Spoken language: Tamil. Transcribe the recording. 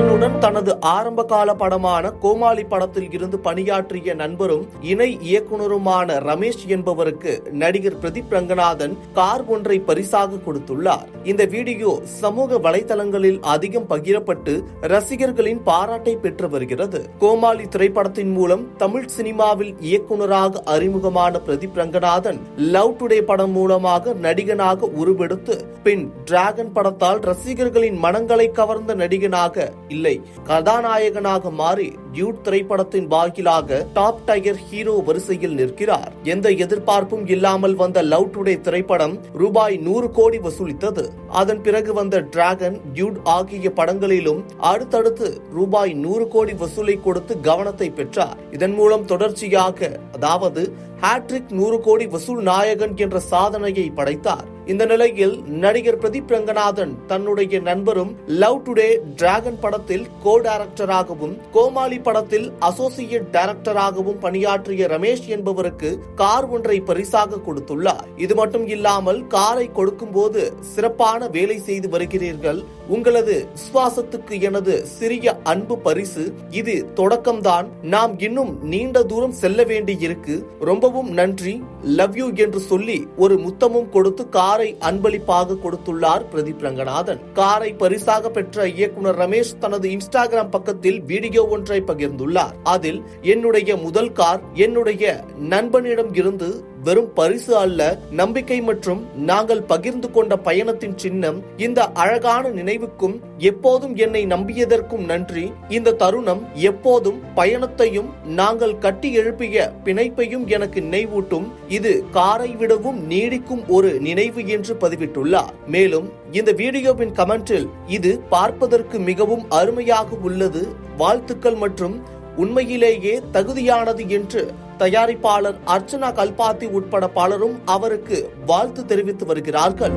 தனது ஆரம்ப கால படமான கோமாளி படத்தில் இருந்து பணியாற்றிய நண்பரும் இணை இயக்குனருமான ரமேஷ் என்பவருக்கு நடிகர் பிரதீப் ரங்கநாதன் கார் ஒன்றை பரிசாக கொடுத்துள்ளார். இந்த வீடியோ சமூக வலைதளங்களில் அதிகம் பகிரப்பட்டு ரசிகர்களின் பாராட்டை பெற்று வருகிறது. கோமாளி திரைப்படத்தின் மூலம் தமிழ் சினிமாவில் இயக்குனராக அறிமுகமான பிரதீப் ரங்கநாதன் லவ் டுடே படம் மூலமாக நடிகனாக உருவெடுத்து பின் டிராகன் படத்தால் ரசிகர்களின் மனங்களை கவர்ந்த நடிகனாக இல்லை. கதாநாயகனாக மாறி டியூட் திரைப்படத்தின் வாயிலாக டாப் டயர் ஹீரோ வரிசையில் நிற்கிறார். எந்த எதிர்பார்ப்பும் இல்லாமல் வந்த லவ் டுடே திரைப்படம் ரூபாய் நூறு கோடி வசூலித்தது. அதன் பிறகு வந்த டிராகன் டியூட் ஆகிய படங்களிலும் அடுத்தடுத்து ரூபாய் நூறு கோடி வசூலை கொடுத்து கவனத்தை பெற்றார். இதன் மூலம் தொடர்ச்சியாக அதாவது ஹாட்ரிக் நூறு கோடி வசூல் நாயகன் என்ற சாதனையை படைத்தார். இந்த நிலையில் நடிகர் பிரதீப் ரங்கநாதன் தன்னுடைய நண்பரும் லவ் டுடே டிராகன் படத்தில் கோ டைரக்டராகவும் கோமாளி படத்தில் அசோசியேட் டைரக்டராகவும் பணியாற்றிய ரமேஷ் என்பவருக்கு கார் ஒன்றை பரிசாக கொடுத்துள்ளார். இது மட்டும் இல்லாமல் காரை கொடுக்கும் போது சிறப்பான வேலை செய்து வருகிறீர்கள். உங்களது சுவாசத்துக்கு எனது சிறிய அன்பு பரிசு. இது தொடக்கம்தான். நாம் இன்னும் நீண்ட தூரம் செல்ல இருக்கு. ரொம்பவும் நன்றி. லவ் யூ என்று சொல்லி ஒரு முத்தமும் கொடுத்து காரை அன்பளிப்பாக கொடுத்துள்ளார் பிரதீப் ரங்கநாதன். காரை பரிசாக பெற்ற இயக்குனர் ரமேஷ் தனது இன்ஸ்டாகிராம் பக்கத்தில் வீடியோ ஒன்றை பகிர்ந்துள்ளார். அதில் என்னுடைய முதல் கார் என்னுடைய நண்பனிடம் இருந்து வெறும் பரிசு அல்ல நம்பிக்கை மற்றும் நாங்கள் பகிர்ந்து கொண்ட பயணத்தின் சின்னம் இந்த அழகான நினைவுக்கும் எப்போதும் என்னை நம்பியதற்கும் நன்றி. இந்த தருணம் எப்போதும் பயணத்தையும் நாங்கள் கட்டி எழுப்பிய பிணைப்பையும் எனக்கு நினைவூட்டும். இது காரை விடவும் நீடிக்கும் ஒரு நினைவு என்று பதிவிட்டுள்ளார். மேலும் இந்த வீடியோவின் கமெண்டில் இது பார்ப்பதற்கு மிகவும் அருமையாக உள்ளது. வாழ்த்துக்கள் மற்றும் உண்மையிலேயே தகுதியானது என்று தயாரிப்பாளர் அர்ச்சனா கல்பாத்தி உட்பட பலரும் அவருக்கு வாழ்த்து தெரிவித்து வருகிறார்கள்.